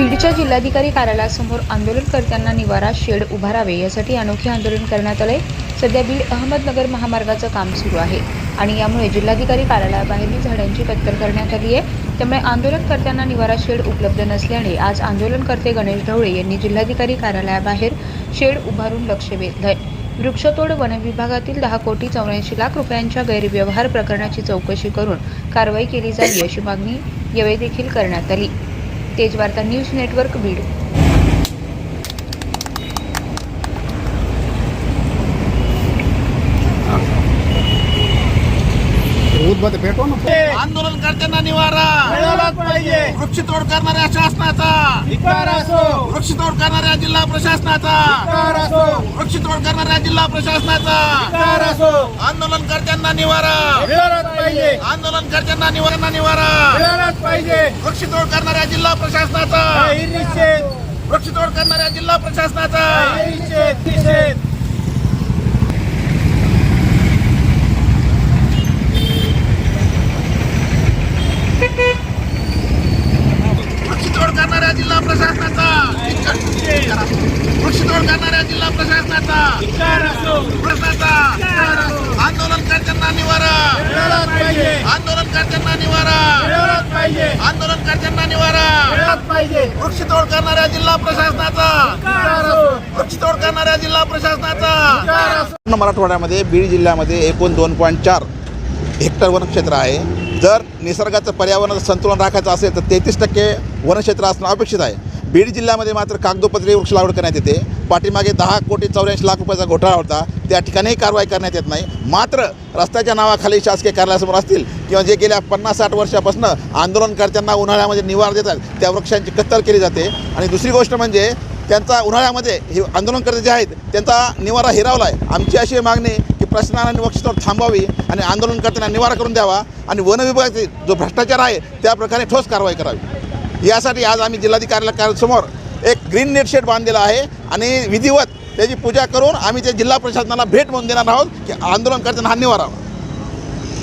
बीडच्या जिल्हाधिकारी कार्यालयासमोर आंदोलनकर्त्यांना निवारा शेड उभारावे यासाठी अनोखे आंदोलन करण्यात आले सध्या बीड अहमदनगर महामार्गाचं काम सुरू आहे आणि यामुळे जिल्हाधिकारी कार्यालयाबाहेरील झाडांची कत्तल करण्यात आली आहे. त्यामुळे आंदोलनकर्त्यांना निवारा शेड उपलब्ध नसल्याने आज आंदोलनकर्ते गणेश ढवळे यांनी जिल्हाधिकारी कार्यालयाबाहेर शेड उभारून लक्ष वेधलंय. वृक्षतोड वनविभागातील दहा कोटी चौऱ्याऐंशी लाख रुपयांच्या गैरव्यवहार प्रकरणाची चौकशी करून कारवाई केली जावी अशी मागणी यावेळी देखील करण्यात आली. तेज वार्ता न्यूज नेटवर्क बीड. उदबत्ती पेटवा ना. आंदोलनकर्त्यांना निवारा. पाहिजे. वृक्षतोड करणाऱ्या शासनाचा. धिक्कार असो. वृक्षतोड करणाऱ्या जिल्हा प्रशासनाचा. वृक्षतोड करणाऱ्या जिल्हा प्रशासनाचा. आंदोलनकर्त्यांना निवारा. आंदोलनकर्त्यांना निवारा. निवारा पाहिजे. वृक्षतोड करणाऱ्या जिल्हा प्रशासनाचा. निषेध. वृक्षतोड करणाऱ्या जिल्हा प्रशासनाचा. वृक्षतोड करणाऱ्या जिल्हा प्रशासनाचा. वृक्षतोड करणाऱ्या जिल्हा प्रशासनाचा. प्रशासनाचा. आंदोलनकर्त्यांना निवारा. मिळालाच पाहिजे. आंदोलनकर्त्यांना निवारा. मिळालाच पाहिजे. आंदोलनकर्त्यांना निवारा. पाहिजे. वृक्षतोड करणाऱ्या जिल्हा प्रशासनाचा. असो. वृक्षतोड करणाऱ्या जिल्हा प्रशासनाचा. मराठवाड्यामध्ये बीड जिल्ह्यामध्ये एकूण दोन पॉईंट चार हेक्टर वनक्षेत्र आहे. जर निसर्गाचं पर्यावरणाचं संतुलन राखायचं असेल तर तेहतीस टक्के वनक्षेत्र असणं अपेक्षित आहे. बीड जिल्ह्यामध्ये मात्र कागदोपत्री वृक्ष लागवड करण्यात येते. पाठीमागे दहा कोटी चौऱ्याऐंशी लाख रुपयाचा घोटाळा होता. त्या ठिकाणीही कारवाई करण्यात येत नाही. मात्र रस्त्याच्या नावाखाली शासकीय कार्यालयासमोर असतील किंवा जे गेल्या पन्नास साठ वर्षापासून आंदोलनकर्त्यांना उन्हाळ्यामध्ये निवार देतात त्या वृक्षांची कत्तल केली जाते. आणि दुसरी गोष्ट म्हणजे त्यांचा उन्हाळ्यामध्ये हे आंदोलनकर्ते जे आहेत त्यांचा निवारा हिरावला आहे आमची अशी मागणी की प्रशासनाने वक्षतोड थांबावी आणि आंदोलनकर्त्यांना निवारा करून द्यावा आणि वन विभागाचे जो भ्रष्टाचार आहे त्या प्रकारे ठोस कारवाई करावी. यासाठी आज आम्ही जिल्हाधिकारी कार्यालयासमोर एक ग्रीन नेट शेड बांधलेला आहे आणि विधिवत त्याची पूजा करून आम्ही त्या जिल्हा प्रशासनाला भेट म्हणून देणार आहोत की आंदोलन करताना हा निवारावा